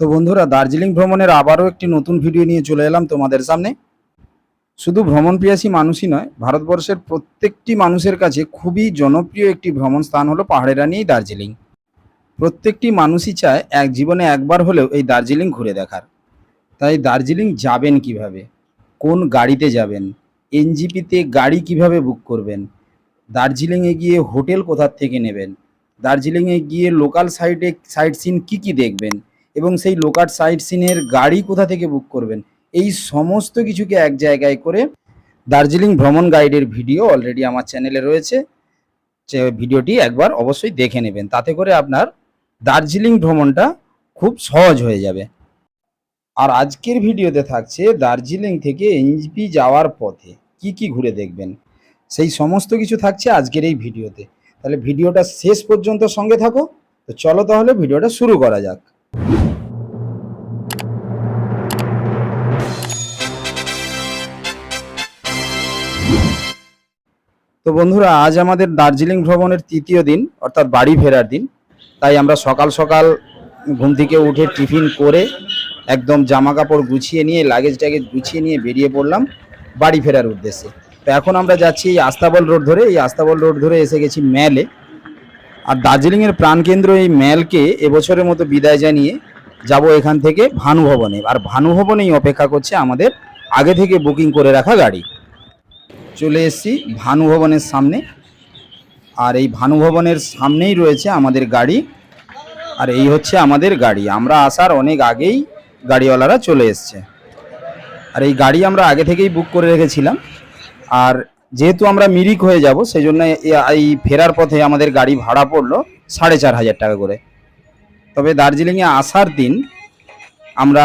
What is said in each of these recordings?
তো বন্ধুরা, দার্জিলিং ভ্রমণের আবারও একটি নতুন ভিডিও নিয়ে চলে এলাম তোমাদের সামনে। শুধু ভ্রমণ প্রিয়াসী মানুষই নয়, ভারতবর্ষের প্রত্যেকটি মানুষের কাছে খুবই জনপ্রিয় একটি ভ্রমণ স্থান হলো পাহাড়ের রানী এই দার্জিলিং। প্রত্যেকটি মানুষই চায় এক জীবনে একবার হলেও এই দার্জিলিং ঘুরে দেখার। তাই দার্জিলিং যাবেন কীভাবে? কোন গাড়িতে যাবেন? এনজিপিতে গাড়ি কীভাবে বুক করবেন? দার্জিলিংয়ে গিয়ে হোটেল কোথার থেকে নেবেন? দার্জিলিংয়ে গিয়ে লোকাল সাইডে সাইট সিন কী কী দেখবেন? এবং সেই লোকাল সাইট সিনের গাড়ি কোথা থেকে বুক করবেন? এই সমস্ত কিছুকে এক জায়গায় করে দার্জিলিং ভ্রমণ গাইডের ভিডিও অলরেডি আমার চ্যানেলে রয়েছে। ভিডিওটি একবার অবশ্যই দেখে নেবেন। তাতে করে আপনার দার্জিলিং ভ্রমণটা খুব সহজ হয়ে যাবে। আর আজকের ভিডিওতে থাকছে দার্জিলিং থেকে এনজিপি যাওয়ার পথে কি কি ঘুরে দেখবেন? সেই সমস্ত কিছু থাকছে আজকের এই ভিডিওতে তাহলে ভিডিওটা শেষ পর্যন্ত সঙ্গে থাকো। তো চলো তাহলে ভিডিওটা শুরু করা যাক। তো বন্ধুরা, আজ আমাদের দার্জিলিং ভ্রমণের তৃতীয় দিন, অর্থাৎ বাড়ি ফেরার দিন। তাই আমরা সকাল সকাল ঘুম থেকে উঠে টিফিন করে একদম জামা কাপড় গুছিয়ে নিয়ে লাগেজ ট্যাগেজ গুছিয়ে নিয়ে বেরিয়ে পড়লাম বাড়ি ফেরার উদ্দেশ্যে। তো এখন আমরা যাচ্ছি এই আস্তাবল রোড ধরে। এই আস্তাবল রোড ধরে এসে গেছি ম্যালে। আর দার্জিলিংয়ের প্রাণকেন্দ্র এই ম্যালকে এবছরের মতো বিদায় জানিয়ে যাব এখান থেকে ভানুভবনে আর ভানুভবনেই অপেক্ষা করছে আমাদের আগে থেকে বুকিং করে রাখা গাড়ি। চলে এসেছি ভানুভবনের সামনে। আর এই ভানুভবনের সামনেই রয়েছে আমাদের গাড়ি। আর এই হচ্ছে আমাদের গাড়ি। আমরা আসার অনেক আগেই গাড়িওয়ালারা চলে এসছে। আর এই গাড়ি আমরা আগে থেকেই বুক করে রেখেছিলাম। আর যেহেতু আমরা মিরিক হয়ে যাব সেই জন্য এই ফেরার পথে আমাদের গাড়ি ভাড়া পড়ল সাড়ে চার হাজার টাকা করে। তবে দার্জিলিংয়ে আসার দিন আমরা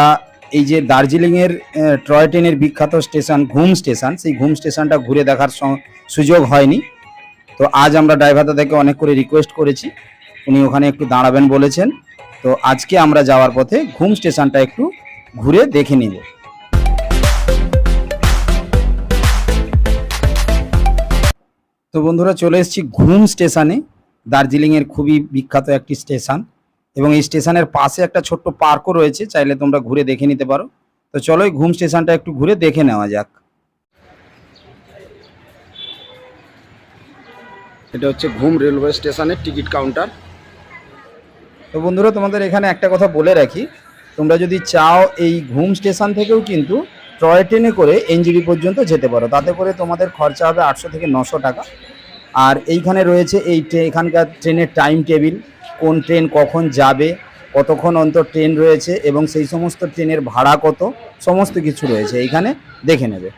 এই যে দার্জিলিংয়ের টয় ট্রেনের বিখ্যাত স্টেশন, ঘুম স্টেশন, সেই ঘুম স্টেশনটা ঘুরে দেখার সুযোগ হয়নি। তো আজ আমরা ড্রাইভার দাদাকে অনেক করে রিকোয়েস্ট করেছি। উনি ওখানে একটু দাঁড়াবেন বলেছেন। তো আজকে আমরা যাওয়ার পথে ঘুম স্টেশনটা একটু ঘুরে দেখে নিব। তো বন্ধুরা চলে এসেছি ঘুম স্টেশনে। দার্জিলিংয়ের খুবই বিখ্যাত একটি স্টেশন এবং এই স্টেশনের পাশে একটা ছোট্ট পার্কও রয়েছে, চাইলে তোমরা ঘুরে দেখে নিতে পারো। তো চলো ঘুম স্টেশনটা একটু ঘুরে দেখে নেওয়া যাক। এটা হচ্ছে ঘুম রেলওয়ে স্টেশনের টিকিট কাউন্টার। তো বন্ধুরা তোমাদের এখানে একটা কথা বলে রাখি, তোমরা যদি চাও এই ঘুম স্টেশন থেকেও কিন্তু টয় ট্রেনে করে এনজিবি পর্যন্ত যেতে পারো। তাতে করে তোমাদের খরচা হবে আটশো থেকে নশো টাকা। আর এইখানে রয়েছে এই এখানকার ট্রেনের টাইম টেবিল কোন ট্রেন কখন যাবে, কতক্ষণ অন্তর ট্রেন রয়েছে এবং সেই সমস্ত ট্রেনের ভাড়া কত, সমস্ত কিছু রয়েছে। এইখানে দেখে নেবে।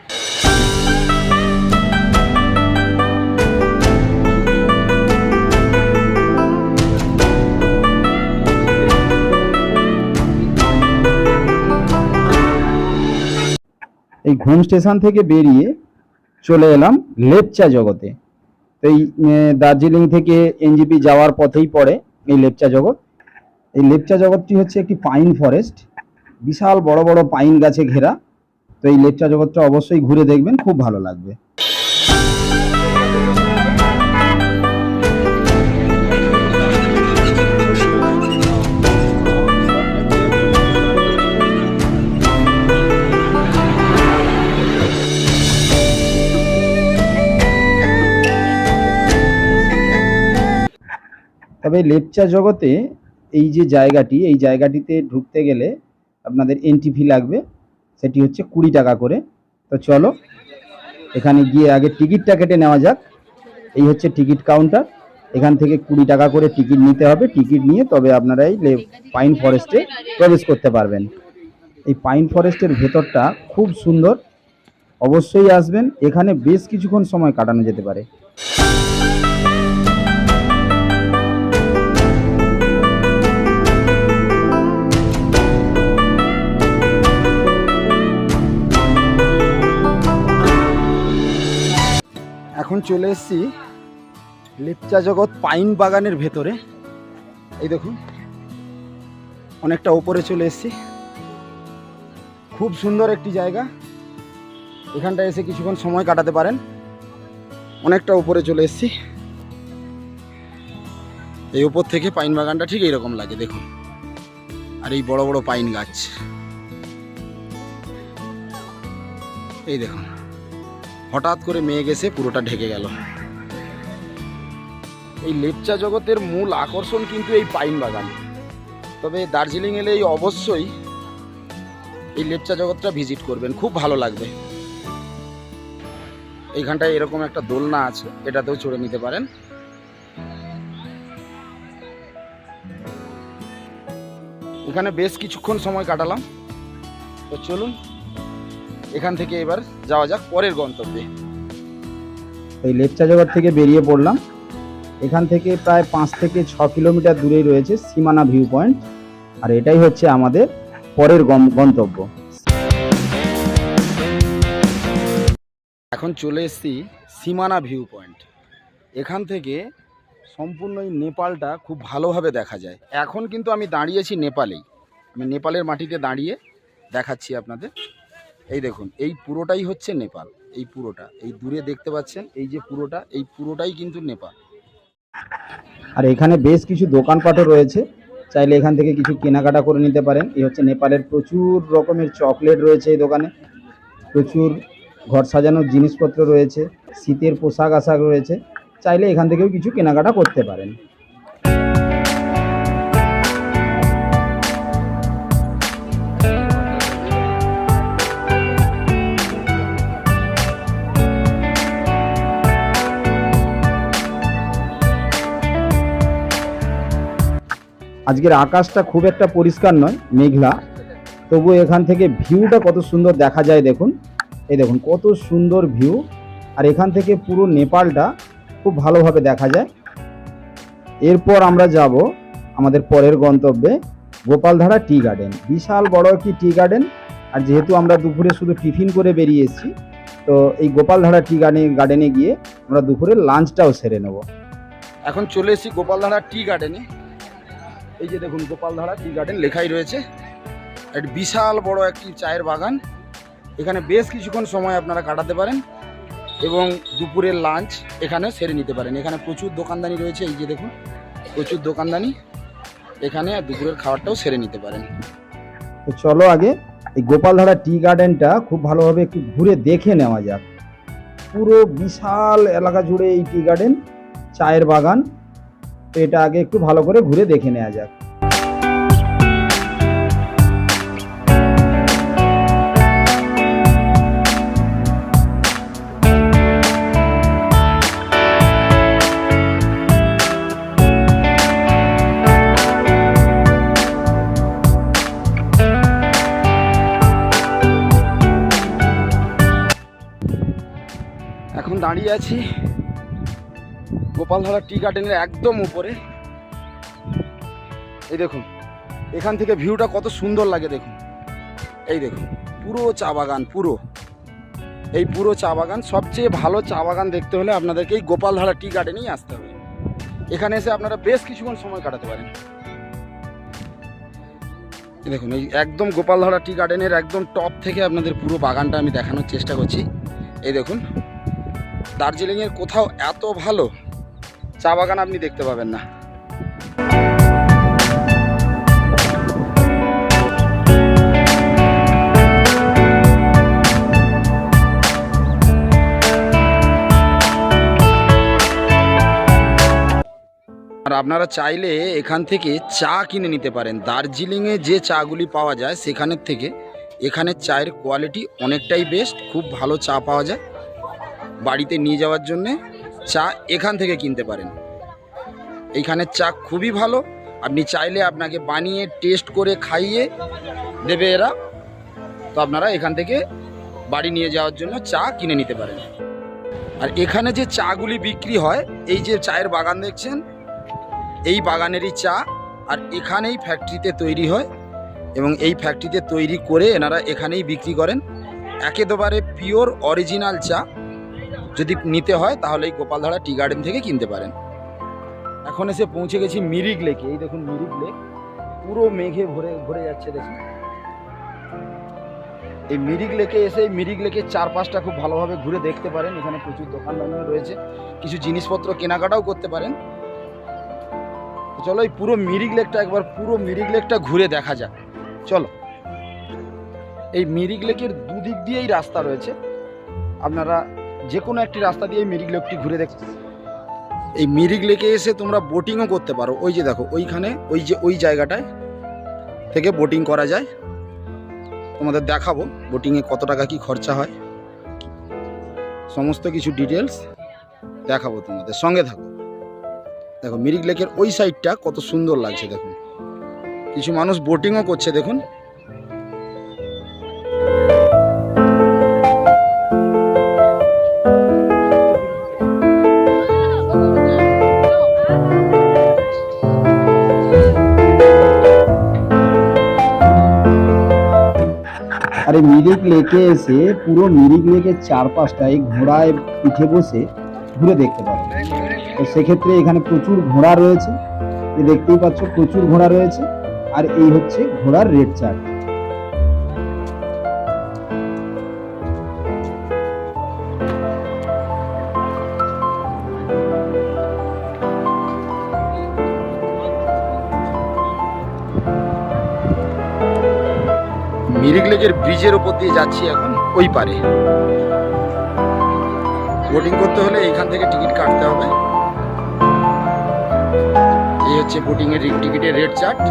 এই ঘুম স্টেশন থেকে বেরিয়ে চলে এলাম লেপচা জগতে। তো এই দার্জিলিং থেকে এনজিপি যাওয়ার পথেই পড়ে এই লেপচা জগৎ। এই লেপচা জগৎটি হচ্ছে একটি পাইন ফরেস্ট, বিশাল বড় বড় পাইন গাছে ঘেরা। তো এই লেপচা জগৎটা অবশ্যই ঘুরে দেখবেন, খুব ভালো লাগবে। তবে লেপচা জগতে এই যে জায়গাটি, এই জায়গাটিতে ঢুকতে গেলে আপনাদের এন্ট্রি ফি লাগবে। সেটি হচ্ছে কুড়ি টাকা করে। তো চলো, এখানে গিয়ে আগে টিকিটটা কেটে নেওয়া যাক। এই হচ্ছে টিকিট কাউন্টার এখান থেকে কুড়ি টাকা করে টিকিট নিতে হবে। টিকিট নিয়ে তবে আপনারা এই পাইন ফরেস্টে প্রবেশ করতে পারবেন। এই পাইন ফরেস্টের ভেতরটা খুব সুন্দর। অবশ্যই আসবেন। এখানে বেশ কিছুক্ষণ সময় কাটানো যেতে পারে। চলে এসেছি লেপচা জগৎ পাইন বাগানের ভেতরে। এই দেখুন, অনেকটা ওপরে চলে এসেছি। খুব সুন্দর একটি জায়গা। এখানটা এসে কিছুক্ষণ সময় কাটাতে পারেন। অনেকটা উপরে চলে এসেছি। এই উপর থেকে পাইন বাগানটা ঠিক এইরকম লাগে, দেখুন। আর এই বড় বড় পাইন গাছ। এই দেখুন। হঠাৎ করে মেঘ এসে পুরোটা ঢেকে গেল। এই লেপচা জগতের মূল আকর্ষণ কিন্তু এই পাইন বাগান। তবে দার্জিলিং এলে এই অবশ্যই এই লেপচা জগৎটা ভিজিট করবেন, খুব ভালো লাগবে। এইখানটায় এরকম একটা দোলনা আছে, এটাতেও চড়ে নিতে পারেন। এখানে বেশ কিছুক্ষণ সময় কাটালাম। তো চলুন এখান থেকে এবার যাওয়া যাক পরের গন্তব্যে। এই লেপচা জগৎ থেকে বেরিয়ে পড়লাম। এখান থেকে প্রায় পাঁচ থেকে ছ কিলোমিটার দূরেই রয়েছে সীমানা ভিউ পয়েন্ট আর এটাই হচ্ছে আমাদের পরের গন্তব্য। এখন চলে এসেছি সীমানা ভিউ পয়েন্ট এখান থেকে সম্পূর্ণ এই নেপালটা খুব ভালোভাবে দেখা যায়। এখন কিন্তু আমি দাঁড়িয়েছি নেপালেই। আমি নেপালের মাটিতে দাঁড়িয়ে দেখাচ্ছি আপনাদের। এই দেখুন, এই পুরোটাই হচ্ছে নেপাল, এই পুরোটা। এই দূরে দেখতে পাচ্ছেন, এই যে পুরোটা, এই পুরোটাই কিন্তু নেপাল। আর এখানে বেশ কিছু দোকানপাটও রয়েছে, চাইলে এখান থেকে কিছু কেনাকাটা করে নিতে পারেন। এই হচ্ছে নেপালের প্রচুর রকমের চকলেট রয়েছে এই দোকানে। প্রচুর ঘর সাজানোর জিনিসপত্র রয়েছে, শীতের পোশাক আশাক রয়েছে। চাইলে এখান থেকেও কিছু কেনাকাটা করতে পারেন। আজকের আকাশটা খুব একটা পরিষ্কার নয়, মেঘলা। তবু এখান থেকে ভিউটা কত সুন্দর দেখা যায় দেখুন। এই দেখুন, কত সুন্দর ভিউ। আর এখান থেকে পুরো নেপালটা খুব ভালোভাবে দেখা যায়। এরপর আমরা যাব আমাদের পরের গন্তব্যে, গোপালধারা টি গার্ডেন। বিশাল বড় একটি টি গার্ডেন। আর যেহেতু আমরা দুপুরে শুধু টিফিন করে বেরিয়ে এসেছি, তো এই গোপালধারা টি গার্ডেন গার্ডেনে গিয়ে আমরা দুপুরে লাঞ্চটাও সেরে নেব। এখন চলে এসেছি গোপালধারা টি গার্ডেনে। এই যে দেখুন গোপালধারা টি গার্ডেন লেখাই রয়েছে। একটি বিশাল বড় একটি চায়ের বাগান। এখানে বেশ কিছুক্ষণ সময় আপনারা কাটাতে পারেন এবং দুপুরের লাঞ্চ এখানে সেরে নিতে পারেন। এখানে প্রচুর দোকানদানি রয়েছে, এই যে দেখুন, প্রচুর দোকানদানি। এখানে দুপুরের খাবারটাও সেরে নিতে পারেন। তো চলো আগে এই গোপালধারা টি গার্ডেনটা খুব ভালোভাবে একটু ঘুরে দেখে নেওয়া যাক। পুরো বিশাল এলাকা জুড়ে এই টি গার্ডেন, চায়ের বাগান। তো এটা আগে একটু ভালো করে ঘুরে দেখে নেওয়া যাক। এখন দাঁড়িয়ে আছি গোপালধারা টি গার্ডেনের একদম উপরে। এই দেখুন, এখান থেকে ভিউটা কত সুন্দর লাগে দেখুন। এই দেখুন, পুরো চা বাগান, পুরো। এই পুরো চা বাগান, সবচেয়ে ভালো চা বাগান দেখতে হলে আপনাদেরকে এই গোপালধারা টি গার্ডেনেই আসতে হবে। এখানে এসে আপনারা বেশ কিছুক্ষণ সময় কাটাতে পারেন। দেখুন, এই একদম গোপালধারা টি গার্ডেনের একদম টপ থেকে আপনাদের পুরো বাগানটা আমি দেখানোর চেষ্টা করছি। এই দেখুন, দার্জিলিংয়ের কোথাও এত ভালো চা বাগান আপনি দেখতে পাবেন না। আর আপনারা চাইলে এখান থেকে চা কিনে নিতে পারেন। দার্জিলিংয়ে যে চাগুলি পাওয়া যায় সেখানের থেকে। এখানের চায়ের কোয়ালিটি অনেকটাই বেস্ট খুব ভালো চা পাওয়া যায়। বাড়িতে নিয়ে যাওয়ার জন্যে চা এখান থেকে কিনতে পারেন। এইখানের চা খুবই ভালো। আপনি চাইলে আপনাকে বানিয়ে, টেস্ট করে খাইয়ে দেবে এরা। তো আপনারা এখান থেকে বাড়ি নিয়ে যাওয়ার জন্য চা কিনে নিতে পারেন। আর এখানে যে চাগুলি বিক্রি হয়, এই যে চায়ের বাগান দেখছেন, এই বাগানেরই চা। আর এখানেই ফ্যাক্টরিতে তৈরি হয় এবং এই ফ্যাক্টরিতে তৈরি করে এনারা এখানেই বিক্রি করেন। একেবারে পিওর অরিজিনাল চা। যদি নিতে হয়, তাহলে এই গোপালধারা টি গার্ডেন থেকে কিনতে পারেন। এখন এসে পৌঁছে গেছি মিরিক লেকে। এই দেখুন মিরিক লেক। পুরো মেঘে ভরে ভরে যাচ্ছে, দেখুন। এই মিরিক লেকে এসে মিরিক লেকের চারপাশটা খুব ভালোভাবে ঘুরে দেখতে পারেন। এখানে প্রচুর দোকান রয়েছে। কিছু জিনিসপত্র কেনাকাটাও করতে পারেন। চলো এই পুরো মিরিক লেকটা একবার, পুরো মিরিক লেকটা ঘুরে দেখা যাক। চলো। এই মিরিক লেকের দুদিক দিয়েই রাস্তা রয়েছে। আপনারা যে কোনো একটি রাস্তা দিয়ে মিরিক লেকটি ঘুরে দেখ এই মিরিক লেকে এসে তোমরা বোটিংও করতে পারো। ওই যে দেখো, ওইখানে, ওই যে, ওই জায়গাটায় থেকে বোটিং করা যায়। তোমাদের দেখাবো বোটিংয়ে কত টাকা কি খরচা হয়। সমস্ত কিছু ডিটেলস দেখাবো তোমাদের। সঙ্গে থাকো। দেখো, মিরিক লেকের ওই সাইডটা কত সুন্দর লাগছে, দেখুন। কিছু মানুষ বোটিংও করছে, দেখুন। আর এই মিরিক লেকে এসে পুরো মিরিক লেকের চারপাশটায় ঘোড়ায় পিঠে বসে ঘুরে দেখতে পাবে। তো সেক্ষেত্রে এখানে প্রচুর ঘোড়া রয়েছে। দেখতেই পাচ্ছ, প্রচুর ঘোড়া রয়েছে। আর এই হচ্ছে ঘোড়ার রেড চার্ট। লেকের ব্রিজের ওপর দিয়ে যাচ্ছি এখন, ওই পারে। বোটিং করতে হলে এখান থেকে টিকিট কাটতে হবে। এই হচ্ছে বোটিংয়ের টিকিটের রেট চার্ট।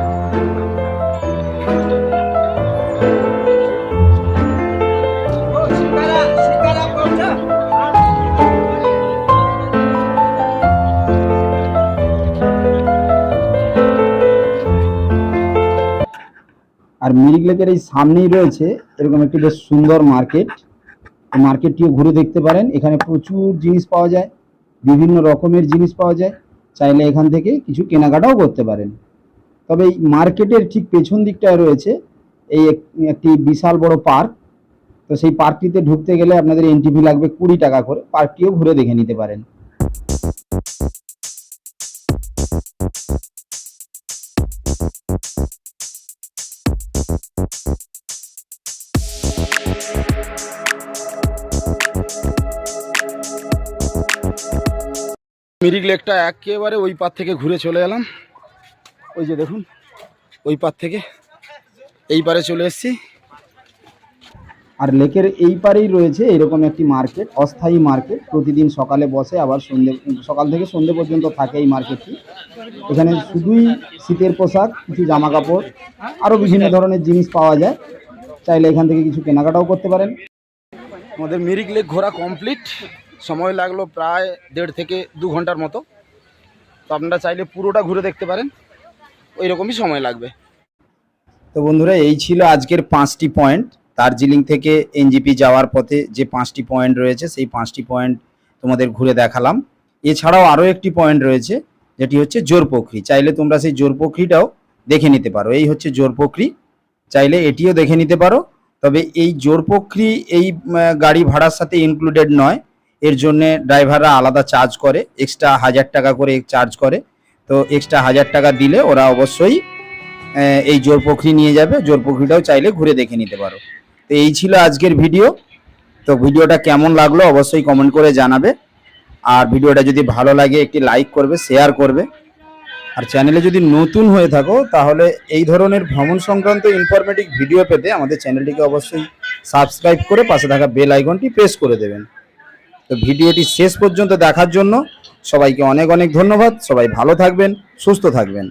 আর মিরিক লেকের এই সামনেই রয়েছে এরকম একটি বেশ সুন্দর মার্কেট। মার্কেটটিও ঘুরে দেখতে পারেন। এখানে প্রচুর জিনিস পাওয়া যায়, বিভিন্ন রকমের জিনিস পাওয়া যায়। চাইলে এখান থেকে কিছু কেনাকাটাও করতে পারেন। তবে এই মার্কেটের ঠিক পেছন দিকটায় রয়েছে এই একটি বিশাল বড় পার্ক। তো সেই পার্কটিতে ঢুকতে গেলে আপনাদের এন্ট্রি ফি লাগবে কুড়ি টাকা করে। পার্কটিও ঘুরে দেখে নিতে পারেন। মিরিক লেকটা একেবারে ওই পার থেকে ঘুরে চলে এলাম। ওই যে দেখুন ওই পার থেকে এই পারে চলে এসেছি। আর লেকের এই পারেই রয়েছে এরকম একটি মার্কেট অস্থায়ী মার্কেট। প্রতিদিন সকালে বসে আবার সন্ধে সকাল থেকে সন্ধে পর্যন্ত থাকে এই মার্কেটটি। এখানে শুধুই শীতের পোশাক কিছু জামা কাপড় আরও বিভিন্ন ধরনের জিনিস পাওয়া যায়। চাইলে এখান থেকে কিছু কেনাকাটাও করতে পারেন। আমাদের মিরিক লেক ঘোরা কমপ্লিট। সময় লাগল প্রায় দেড় থেকে দু ঘণ্টার মতো। তো আপনারা চাইলে পুরোটা ঘুরে দেখতে পারেন। ওই রকমই সময় লাগবে। তো বন্ধুরা, এই ছিল আজকের পাঁচটি পয়েন্ট। দার্জিলিং থেকে এনজিপি যাওয়ার পথে যে পাঁচটি পয়েন্ট রয়েছে, সেই পাঁচটি পয়েন্ট তোমাদের ঘুরে দেখালাম। এছাড়াও আরও একটি পয়েন্ট রয়েছে, যেটি হচ্ছে জোরপোখরি চাইলে তোমরা সেই জোরপোখরিটাও দেখে নিতে পারো। এই হচ্ছে জোরপোখরি চাইলে এটিও দেখে নিতে পারো। তবে এই জোরপোখরি এই গাড়ি ভাড়ার সাথে ইনক্লুডেড নয়। এর জন্যে ড্রাইভাররা আলাদা চার্জ করে এক্সট্রা হাজার টাকা করে চার্জ করে। তো এক্সট্রা হাজার টাকা দিলে ওরা অবশ্যই এই জোরপোখরি নিয়ে যাবে। জোরপোখরিটাও চাইলে ঘুরে দেখে নিতে পারো। তো এই ছিল আজকের ভিডিও। তো ভিডিওটা কেমন লাগল অবশ্যই কমেন্ট করে জানাবে। আর ভিডিওটা যদি ভালো লাগে একটি লাইক করবে শেয়ার করবে। আর চ্যানেলে যদি নতুন হয়ে থাকো, তাহলে এই ধরনের ভ্রমণ সংক্রান্ত ইনফরমেটিভ ভিডিও পেতে আমাদের চ্যানেলটিকে অবশ্যই সাবস্ক্রাইব করে পাশে থাকা বেল আইকনটি প্রেস করে দেবেন। তো ভিডিওটি শেষ পর্যন্ত দেখার জন্য সবাইকে অনেক অনেক ধন্যবাদ। সবাই ভালো থাকবেন, সুস্থ থাকবেন।